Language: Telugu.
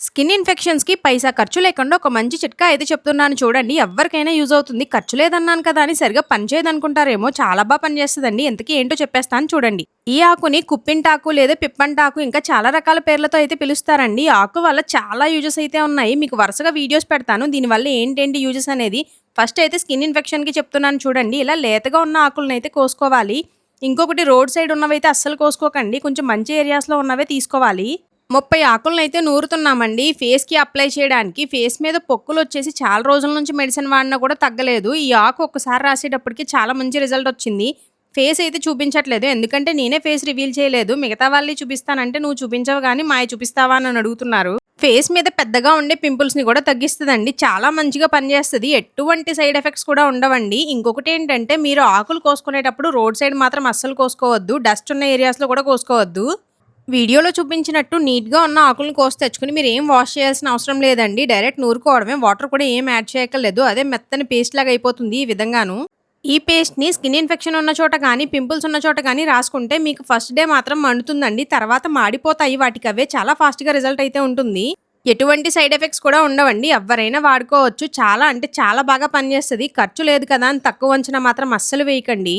స్కిన్ ఇన్ఫెక్షన్స్కి పైసా ఖర్చు లేకుండా ఒక మంచి చిట్కా అయితే చెప్తున్నాను చూడండి. ఎవరికైనా యూజ్ అవుతుంది. ఖర్చు లేదన్నాను కదా అని సరిగా పనిచేయదు అనుకుంటారేమో చాలా బాగా పనిచేస్తుందండి ఎంతకీ ఏంటో చెప్పేస్తాను చూడండి. ఈ ఆకుని కుప్పింటాకు లేదా పిప్పంటాకు ఇంకా చాలా రకాల పేర్లతో అయితే పిలుస్తారండి. ఆకు వల్ల చాలా యూజెస్ అయితే ఉన్నాయి. మీకు వరుసగా వీడియోస్ పెడతాను. దీనివల్ల ఏంటేంటి యూజెస్ అనేది ఫస్ట్ అయితే స్కిన్ ఇన్ఫెక్షన్కి చెప్తున్నాను చూడండి. ఇలా లేతగా ఉన్న ఆకులను అయితే కోసుకోవాలి. ఇంకొకటి రోడ్ సైడ్ ఉన్నవైతే అస్సలు కోసుకోకండి. కొంచెం మంచి ఏరియాస్లో ఉన్నవే తీసుకోవాలి. ముప్పై ఆకులను అయితే నూరుతున్నామండి. ఫేస్కి అప్లై చేయడానికి ఫేస్ మీద పొక్కులు వచ్చేసి చాలా రోజుల నుంచి మెడిసిన్ వాడినా కూడా తగ్గలేదు. ఈ ఆకు ఒక్కసారి రాసేటప్పటికి చాలా మంచి రిజల్ట్ వచ్చింది. ఫేస్ అయితే చూపించట్లేదు. ఎందుకంటే నేనే ఫేస్ రివీల్ చేయలేదు. మిగతా వాళ్ళని చూపిస్తానంటే నువ్వు చూపించవు కానీ మాయ చూపిస్తావా అని అడుగుతున్నారు. ఫేస్ మీద పెద్దగా ఉండే పింపుల్స్ని కూడా తగ్గిస్తుందండి. చాలా మంచిగా పనిచేస్తుంది. ఎటువంటి సైడ్ ఎఫెక్ట్స్ కూడా ఉండవండి. ఇంకొకటి ఏంటంటే మీరు ఆకులు కోసుకునేటప్పుడు రోడ్ సైడ్ మాత్రం అస్సలు కోసుకోవద్దు. డస్ట్ ఉన్న ఏరియాస్లో కూడా కోసుకోవద్దు. వీడియోలో చూపించినట్టు నీట్గా ఉన్న ఆకులను కోసి తెచ్చుకుని మీరు ఏం వాష్ చేయాల్సిన అవసరం లేదండి. డైరెక్ట్ నూరుకోవడమే. వాటర్ కూడా ఏం యాడ్ చేయక్కర్లేదు. అదే మెత్తని పేస్ట్ లాగా అయిపోతుంది ఈ విధంగాను. ఈ పేస్ట్ని స్కిన్ ఇన్ఫెక్షన్ ఉన్న చోట కానీ పింపుల్స్ ఉన్న చోట కానీ రాసుకుంటే మీకు ఫస్ట్ డే మాత్రం మండుతుందండి. తర్వాత మాడిపోతాయి వాటికి అవే. చాలా ఫాస్ట్గా రిజల్ట్ అయితే ఉంటుంది. ఎటువంటి సైడ్ ఎఫెక్ట్స్ కూడా ఉండవండి. ఎవరైనా వాడుకోవచ్చు. చాలా అంటే చాలా బాగా పనిచేస్తుంది. ఖర్చు లేదు కదా అని తక్కువ అంచనా మాత్రం అస్సలు వేయకండి.